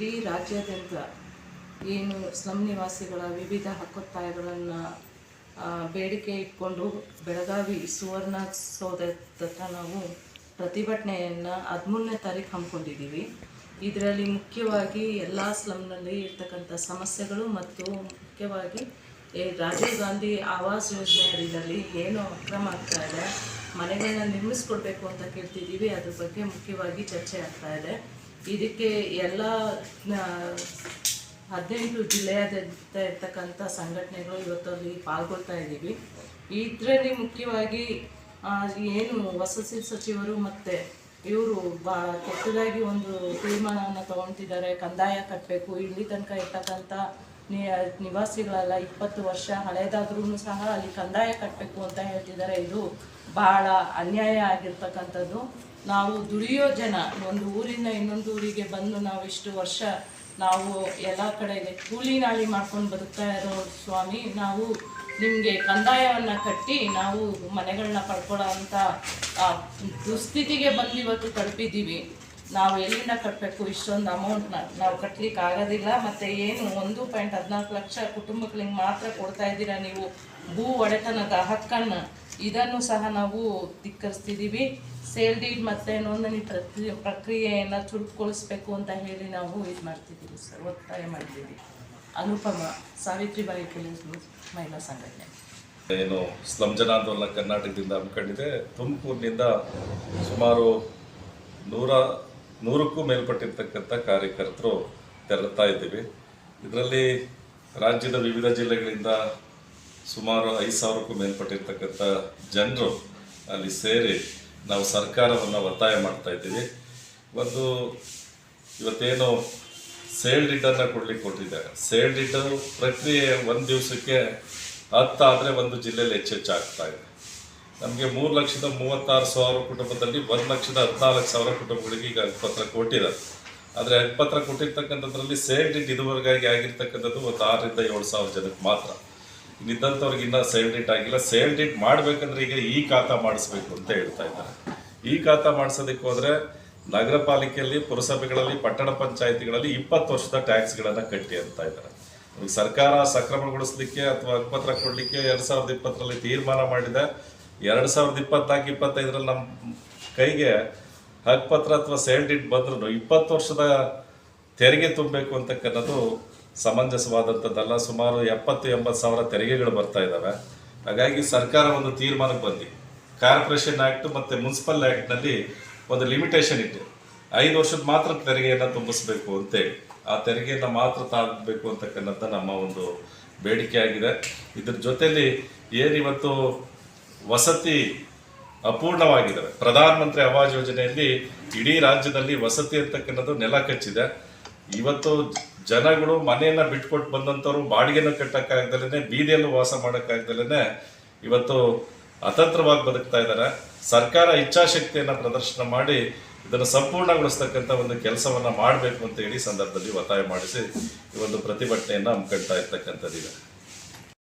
ಇಡೀ ರಾಜ್ಯಾದ್ಯಂತ ಏನು ಸ್ಲಮ್ ನಿವಾಸಿಗಳ ವಿವಿಧ ಹಕ್ಕೊತ್ತಾಯಗಳನ್ನು ಬೇಡಿಕೆ ಇಟ್ಕೊಂಡು ಬೆಳಗಾವಿ ಸುವರ್ಣ ಸೌಧದತ್ತ ನಾವು ಪ್ರತಿಭಟನೆಯನ್ನು ಹದಿಮೂರನೇ ತಾರೀಕು ಹಮ್ಮಿಕೊಂಡಿದ್ದೀವಿ. ಇದರಲ್ಲಿ ಮುಖ್ಯವಾಗಿ ಎಲ್ಲ ಸ್ಲಮ್ನಲ್ಲಿ ಇರ್ತಕ್ಕಂಥ ಸಮಸ್ಯೆಗಳು ಮತ್ತು ಮುಖ್ಯವಾಗಿ ರಾಜೀವ್ ಗಾಂಧಿ ಆವಾಸ್ ಯೋಜನೆ ಅಡಿಯಲ್ಲಿ ಏನು ಅಕ್ರಮ ಆಗ್ತಾ ಇದೆ ಮನೆಗಳನ್ನ ನಿರ್ಮಿಸ್ಕೊಡ್ಬೇಕು ಅಂತ ಕೇಳ್ತಿದ್ದೀವಿ. ಅದ್ರ ಬಗ್ಗೆ ಮುಖ್ಯವಾಗಿ ಚರ್ಚೆ ಆಗ್ತಾ ಇದೆ. ಇದಕ್ಕೆ ಎಲ್ಲ ಹದಿನೆಂಟು ಜಿಲ್ಲೆಯಾದ್ಯಂತ ಇರ್ತಕ್ಕಂಥ ಸಂಘಟನೆಗಳು ಇವತ್ತಲ್ಲಿ ಪಾಲ್ಗೊಳ್ತಾ ಇದ್ದೀವಿ. ಇದರಲ್ಲಿ ಮುಖ್ಯವಾಗಿ ಏನು ವಸತಿ ಸಚಿವರು ಮತ್ತು ಇವರು ಬಾ, ಕೆಟ್ಟದಾಗಿ ಒಂದು ತೀರ್ಮಾನವನ್ನು ತೊಗೊಳ್ತಿದ್ದಾರೆ ಕಂದಾಯ ಕಟ್ಟಬೇಕು ಇಲ್ಲಿ ತನಕ ಇರ್ತಕ್ಕಂಥ ನಿ, ನಿವಾಸಿಗಳೆಲ್ಲ ಇಪ್ಪತ್ತು ವರ್ಷ ಹಳೇದಾದ್ರೂ ಸಹ ಅಲ್ಲಿ ಕಂದಾಯ ಕಟ್ಟಬೇಕು ಅಂತ ಹೇಳ್ತಿದ್ದಾರೆ. ಇದು ಬಹಳ ಅನ್ಯಾಯ ಆಗಿರ್ತಕ್ಕಂಥದ್ದು. ನಾವು ದುಡಿಯೋ ಜನ, ಒಂದು ಊರಿಂದ ಇನ್ನೊಂದು ಊರಿಗೆ ಬಂದು ನಾವು ಇಷ್ಟು ವರ್ಷ ನಾವು ಎಲ್ಲ ಕಡೆಗೆ ಕೂಲಿ ನಾಳಿ ಮಾಡ್ಕೊಂಡು ಬದುಕ್ತಾ ಇರೋ ಸ್ವಾಮಿ, ನಾವು ನಿಮಗೆ ಕಂದಾಯವನ್ನು ಕಟ್ಟಿ ನಾವು ಮನೆಗಳನ್ನ ಪಡ್ಕೊಳ್ಳೋ ಅಂಥ ದುಸ್ಥಿತಿಗೆ ಬಂದು ಇವತ್ತು ತಲುಪಿದ್ದೀವಿ. ನಾವು ಎಲ್ಲಿಂದ ಕಟ್ಟಬೇಕು? ಇಷ್ಟೊಂದು ಅಮೌಂಟ್ನ ನಾವು ಕಟ್ಲಿಕ್ಕೆ ಆಗೋದಿಲ್ಲ. ಮತ್ತು ಏನು, ಒಂದು ಪಾಯಿಂಟ್ ಹದಿನಾಲ್ಕು ಲಕ್ಷ ಕುಟುಂಬಗಳಿಗೆ ಮಾತ್ರ ಕೊಡ್ತಾ ಇದ್ದೀರಾ ನೀವು? ಭೂ ಒಡೆತನದ ಹಕ್ಕನ್ನು ಇದನ್ನು ಸಹ ನಾವು ಧಿಕ್ಕರಿಸ್ತಿದ್ದೀವಿ. ಸೇಲ್ ಡೀಡ್ ಮತ್ತು ನೋಂದಣಿ ಪ್ರತಿ ಪ್ರಕ್ರಿಯೆಯನ್ನು ಚುರುಕುಗೊಳಿಸ್ಬೇಕು ಅಂತ ಹೇಳಿ ನಾವು ಇದು ಮಾಡ್ತಿದ್ದೀವಿ ಸರ್. ಒತ್ತಾಯ ಮಾಡ್ತೀವಿ ಅನುಪಮ, ಸಾವಿತ್ರಿಬಾಯಿ ಫುಲೆ ಮಹಿಳಾ ಸಂಘಟನೆ. ಏನು, ಸ್ಲಂ ಜನಾಂದೋಲನ ಕರ್ನಾಟಕದಿಂದ ಹಮ್ಮಿಕೊಂಡಿದೆ. ತುಮಕೂರಿನಿಂದ ಸುಮಾರು ನೂರ ನೂರಕ್ಕೂ ಮೇಲ್ಪಟ್ಟಿರ್ತಕ್ಕಂಥ ಕಾರ್ಯಕರ್ತರು ತೆರಳುತ್ತಾ ಇದ್ದೀವಿ. ಇದರಲ್ಲಿ ರಾಜ್ಯದ ವಿವಿಧ ಜಿಲ್ಲೆಗಳಿಂದ ಸುಮಾರು ಐದು ಸಾವಿರಕ್ಕೂ ಮೇಲ್ಪಟ್ಟಿರ್ತಕ್ಕಂಥ ಜನರು ಅಲ್ಲಿ ಸೇರಿ ನಾವು ಸರ್ಕಾರವನ್ನು ಒತ್ತಾಯ ಮಾಡ್ತಾ ಇದ್ದೀವಿ. ಒಂದು ಇವತ್ತೇನು ಸೇಲ್ ಡಿಡ್ಡನ್ನು ಕೊಡ್ಲಿಕ್ಕೆ ಕೊಟ್ಟಿದ್ದಾರೆ. ಸೇಲ್ ಡಿಡ್ಡು ಪ್ರಕ್ರಿಯೆ ಒಂದು ದಿವಸಕ್ಕೆ ಹತ್ತಾದರೆ ಒಂದು ಜಿಲ್ಲೆಯಲ್ಲಿ ಹೆಚ್ಚೆಚ್ಚು ಆಗ್ತಾ ಇದೆ. ನಮಗೆ ಮೂರು ಲಕ್ಷದ ಮೂವತ್ತಾರು ಸಾವಿರ ಕುಟುಂಬದಲ್ಲಿ ಒಂದು ಲಕ್ಷದ ಹದಿನಾಲ್ಕು ಸಾವಿರ ಕುಟುಂಬಗಳಿಗೆ ಈಗ ಪತ್ರ ಕೊಟ್ಟಿದ್ದಾರೆ ಆದರೆ ಪತ್ರ ಕೊಟ್ಟಿರ್ತಕ್ಕಂಥದ್ರಲ್ಲಿ ಸೇಲ್ ಇಟ್ ಇದುವರೆಗಾಗಿ ಆಗಿರ್ತಕ್ಕಂಥದ್ದು ಒಂದು ಆರರಿಂದ ಏಳು ಸಾವಿರ ಜನಕ್ಕೆ ಮಾತ್ರ. ಇನ್ನಿದ್ದಂಥವ್ರಿಗೆ ಇನ್ನೂ ಸೇಲ್ ಇಟ್ ಆಗಿಲ್ಲ. ಸೇಲ್ ಇಟ್ ಮಾಡಬೇಕಂದ್ರೆ ಈಗ ಈ ಖಾತಾ ಮಾಡಿಸ್ಬೇಕು ಅಂತ ಹೇಳ್ತಾ ಇದ್ದಾರೆ. ಈ ಖಾತಾ ಮಾಡಿಸೋದಕ್ಕೆ ಹೋದರೆ ನಗರ ಪಾಲಿಕೆಯಲ್ಲಿ ಪುರಸಭೆಗಳಲ್ಲಿ, ಪಟ್ಟಣ ಪಂಚಾಯತಿಗಳಲ್ಲಿ ಇಪ್ಪತ್ತು ವರ್ಷದ ಟ್ಯಾಕ್ಸ್ಗಳನ್ನು ಕಟ್ಟಿ ಅಂತ ಇದ್ದಾರೆ. ಸರ್ಕಾರ ಸಕ್ರಮಗೊಳಿಸ್ಲಿಕ್ಕೆ ಅಥವಾ ಹಕ್ಕುಪತ್ರ ಕೊಡಲಿಕ್ಕೆ ಎರಡು ಸಾವಿರದ ಇಪ್ಪತ್ತರಲ್ಲಿ ತೀರ್ಮಾನ ಮಾಡಿದೆ. ಎರಡು ಸಾವಿರದ ಇಪ್ಪತ್ನಾಲ್ಕು, ಇಪ್ಪತ್ತೈದರಲ್ಲಿ ನಮ್ಮ ಕೈಗೆ ಹಕ್ಕುಪತ್ರ ಅಥವಾ ಸೇಲ್ ಡಿಟ್ ಬಂದ್ರೂ ಇಪ್ಪತ್ತು ವರ್ಷದ ತೆರಿಗೆ ತುಂಬಬೇಕು ಅಂತಕ್ಕನ್ನೋದು ಸಮಂಜಸವಾದಂಥದ್ದಲ್ಲ. ಸುಮಾರು ಎಪ್ಪತ್ತು, ಎಂಬತ್ತು ಸಾವಿರ ತೆರಿಗೆಗಳು ಬರ್ತಾ ಇದ್ದಾವೆ. ಹಾಗಾಗಿ ಸರ್ಕಾರ ಒಂದು ತೀರ್ಮಾನಕ್ಕೆ ಬಂದು. ಕಾರ್ಪೊರೇಷನ್ ಆ್ಯಕ್ಟ್ ಮತ್ತು ಮುನ್ಸಿಪಲ್ ಆ್ಯಕ್ಟ್ನಲ್ಲಿ ಒಂದು ಲಿಮಿಟೇಷನ್ ಇಟ್ಟು ಐದು ವರ್ಷದ ಮಾತ್ರ ತೆರಿಗೆಯನ್ನು ತುಂಬಿಸ್ಬೇಕು ಅಂತೇಳಿ. ಆ ತೆರಿಗೆಯನ್ನು ಮಾತ್ರ ತಾಗಬೇಕು ಅಂತಕ್ಕನ್ನಂಥ ನಮ್ಮ ಒಂದು ಬೇಡಿಕೆ ಆಗಿದೆ. ಇದ್ರ ಜೊತೆಯಲ್ಲಿ ಏನಿವತ್ತು ವಸತಿ ಅಪೂರ್ಣವಾಗಿದ್ದಾವೆ. ಪ್ರಧಾನಮಂತ್ರಿ ಆವಾಜ್ ಯೋಜನೆಯಲ್ಲಿ ಇಡೀ ರಾಜ್ಯದಲ್ಲಿ ವಸತಿ ಅಂತಕ್ಕಂಥದ್ದು ನೆಲ ಕಚ್ಚಿದೆ. ಇವತ್ತು ಜನಗಳು ಮನೆಯನ್ನ ಬಿಟ್ಕೊಟ್ಟು ಬಂದಂಥವ್ರು ಬಾಡಿಗೆನ ಕಟ್ಟೋಕ್ಕಾಗ್ದಲೇ ಬೀದಿಯಲ್ಲೂ ವಾಸ ಮಾಡೋಕ್ಕಾಗ್ದಲೇ ಇವತ್ತು ಅತಂತ್ರವಾಗಿ ಬದುಕ್ತಾ ಇದ್ದಾರೆ. ಸರ್ಕಾರ ಇಚ್ಛಾಶಕ್ತಿಯನ್ನು ಪ್ರದರ್ಶನ ಮಾಡಿ ಇದನ್ನು ಸಂಪೂರ್ಣಗೊಳಿಸ್ತಕ್ಕಂಥ ಒಂದು ಕೆಲಸವನ್ನ ಮಾಡಬೇಕು ಅಂತ ಹೇಳಿ ಸಂದರ್ಭದಲ್ಲಿ ಒತ್ತಾಯ ಮಾಡಿಸಿ ಈ ಒಂದು ಪ್ರತಿಭಟನೆಯನ್ನು ಹಮ್ಮಿಕೊಳ್ತಾ ಇರ್ತಕ್ಕಂಥದ್ದಿದೆ.